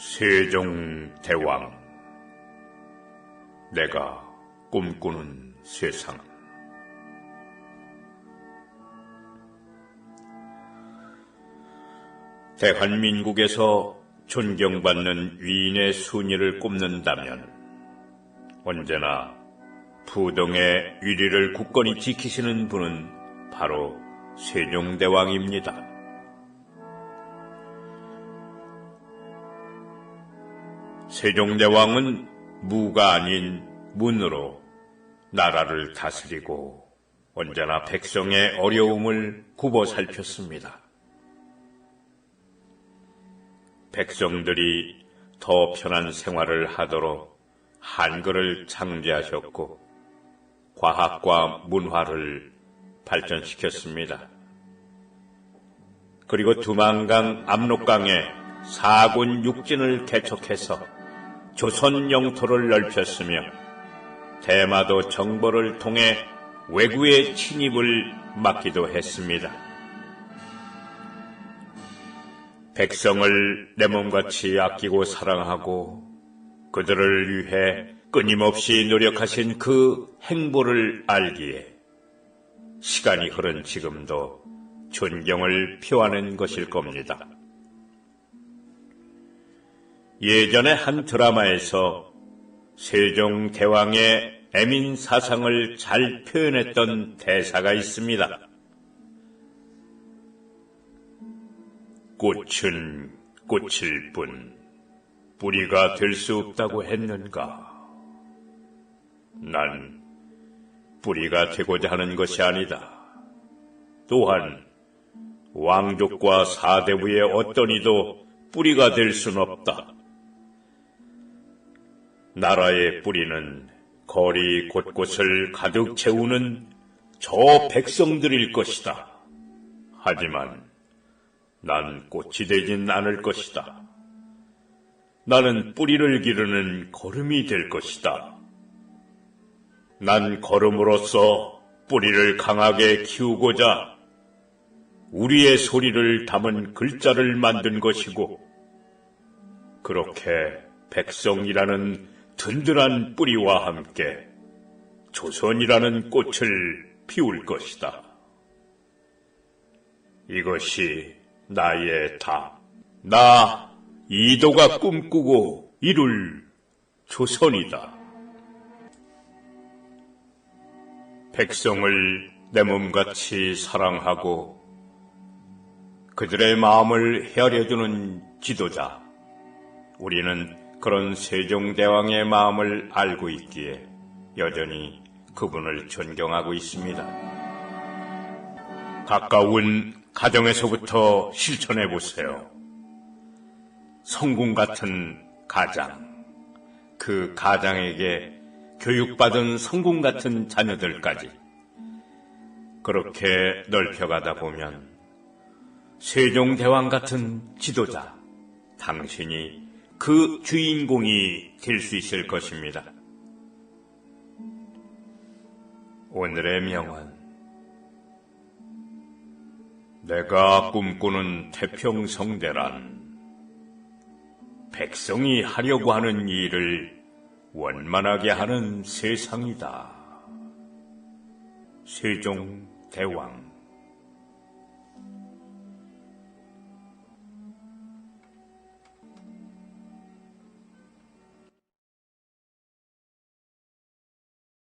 세종대왕 내가 꿈꾸는 세상 대한민국에서 존경받는 위인의 순위를 꼽는다면 언제나 부동의 위리를 굳건히 지키시는 분은 바로 세종대왕입니다. 세종대왕은 무가 아닌 문으로 나라를 다스리고 언제나 백성의 어려움을 굽어 살폈습니다. 백성들이 더 편한 생활을 하도록 한글을 창제하셨고 과학과 문화를 발전시켰습니다. 그리고 두만강 압록강에 사군 육진을 개척해서 조선 영토를 넓혔으며 대마도 정보를 통해 외구의 침입을 막기도 했습니다. 백성을 내 몸같이 아끼고 사랑하고 그들을 위해 끊임없이 노력하신 그 행보를 알기에 시간이 흐른 지금도 존경을 표하는 것일 겁니다. 예전에 한 드라마에서 세종 대왕의 애민 사상을 잘 표현했던 대사가 있습니다. 꽃은 꽃일 뿐 뿌리가 될 수 없다고 했는가? 난 뿌리가 되고자 하는 것이 아니다. 또한 왕족과 사대부의 어떤 이도 뿌리가 될순 없다. 나라의 뿌리는 거리 곳곳을 가득 채우는 저 백성들일 것이다. 하지만 난 꽃이 되진 않을 것이다. 나는 뿌리를 기르는 걸음이 될 것이다. 난 걸음으로써 뿌리를 강하게 키우고자 우리의 소리를 담은 글자를 만든 것이고, 그렇게 백성이라는 든든한 뿌리와 함께 조선이라는 꽃을 피울 것이다. 이것이 나의 답. 나 이도가 꿈꾸고 이룰 조선이다. 백성을 내 몸같이 사랑하고 그들의 마음을 헤아려주는 지도자. 우리는 그런 세종대왕의 마음을 알고 있기에 여전히 그분을 존경하고 있습니다. 가까운 가정에서부터 실천해 보세요. 성공 같은 가장, 그 가장에게 교육받은 성공 같은 자녀들까지 그렇게 넓혀가다 보면 세종대왕 같은 지도자, 당신이 그 주인공이 될 수 있을 것입니다. 오늘의 명언. 내가 꿈꾸는 태평성대란 백성이 하려고 하는 일을 원만하게 하는 세상이다. 세종 대왕